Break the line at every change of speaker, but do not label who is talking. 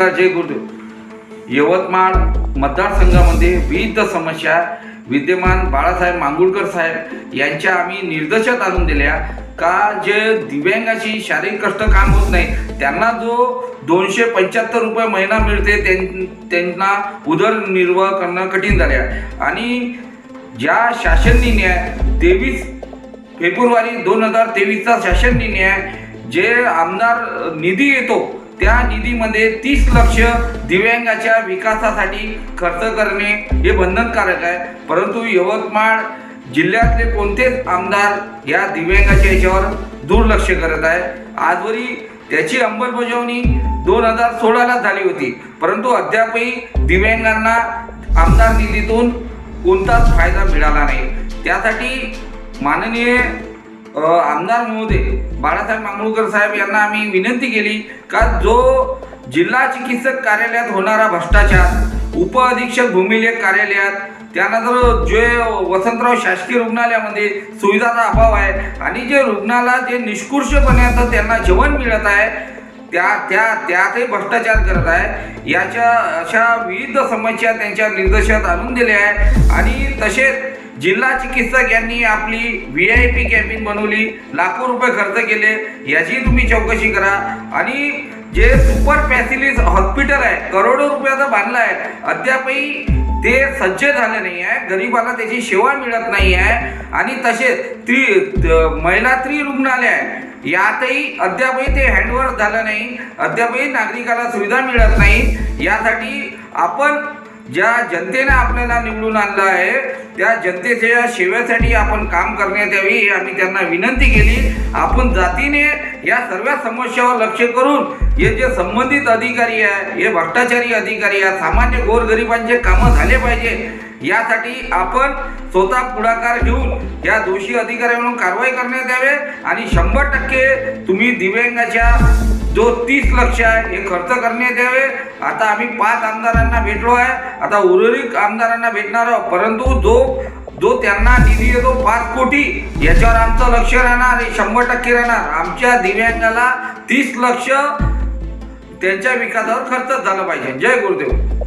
जय गुरुदेव यवतमाळ मतदारसंघामध्ये विविध समस्या विद्यमान बाळासाहेब मांगुळकर साहेब यांच्या आम्ही निर्देशात आणून दिल्या का जे दिव्यांगाशी शारीरिक कष्ट काम होत नाही त्यांना जो दोनशे पंच्याहत्तर रुपये महिना मिळते त्यां- त्यांना उदरनिर्वाह करणं कठीण झाले आहे. आणि ज्या शासन निर्णय तेवीस फेब्रुवारी दोन हजार तेवीसचा शासन निर्णय जे आमदार निधी येतो त्या निधीमध्ये तीस लक्ष दिव्यांगाच्या विकासासाठी खर्च करणे हे बंधनकारक आहे. परंतु यवतमाळ जिल्ह्यातले कोणतेच आमदार या दिव्यांगाच्या याच्यावर दुर्लक्ष करत आहे आजवरी त्याची अंमलबजावणी दोन हजार सोळाला झाली होती. परंतु अद्यापही दिव्यांगांना आमदार निधीतून कोणताच फायदा मिळाला नाही. त्यासाठी माननीय आमदार महोदय बाळासाहेब मांगळूकर साहेब यांना आम्ही विनंती केली का जो जिल्हा चिकित्सक कार्यालयात होणारा भ्रष्टाचार उप अधीक्षक भूमिलेख कार्यालयात त्यानंतर जे वसंतराव शासकीय रुग्णालयामध्ये सुविधाचा अभाव आहे आणि जे रुग्णाला जे निष्कृषपणे त्यांना जेवण मिळत आहे त्या त्या त्यातही भ्रष्टाचार करत आहे. याच्या अशा विविध समस्या त्यांच्या निर्देशात आणून दिल्या आहे. आणि तसेच जिल्हा चिकित्सक यांनी आपली व्ही आय पी कॅबिन बनवली लाखो रुपये खर्च केले याची तुम्ही चौकशी करा. आणि जे सुपर फॅसिलिटीज हॉस्पिटल आहे करोडो रुपयाचं बांधलं आहे अद्यापही ते सज्ज झाले नाही आहे. गरीबाला त्याची सेवा मिळत नाही आहे. आणि तसेच त्रि महिला त्रि रुग्णालय आहे. यातही अद्यापही ते हँडओव्हर झालं नाही. अद्यापही नागरिकाला सुविधा मिळत नाही. यासाठी आपण ज्या जनतेने आपल्याला निवडून आणलं आहे त्या जनतेच्या सेवेसाठी आपण काम करण्यात यावी आम्ही त्यांना विनंती केली. आपण जातीने या सर्व समस्यावर लक्ष करून हे जे संबंधित अधिकारी आहे हे भ्रष्टाचारी अधिकारी आहे सामान्य गोरगरिबांचे कामं झाले पाहिजे यासाठी आपण स्वतः पुढाकार घेऊन या दोषी अधिकाऱ्यांवर कारवाई करण्यात यावे आणि शंभर टक्के तुम्ही दिव्यांगाच्या जो तीस लक्ष आहे हे खर्च करण्यात यावे आता आम्ही पाच आमदारांना भेटलो आहे. आता उर्वरित आमदारांना भेटणार आहोत. परंतु जो जो त्यांना निधी येतो पाच कोटी याच्यावर आमचं लक्ष राहणार हे शंभर टक्के राहणार. आमच्या दिव्यांगाला तीस लक्ष त्यांच्या विकासावर खर्च झालं पाहिजे. जय गुरुदेव.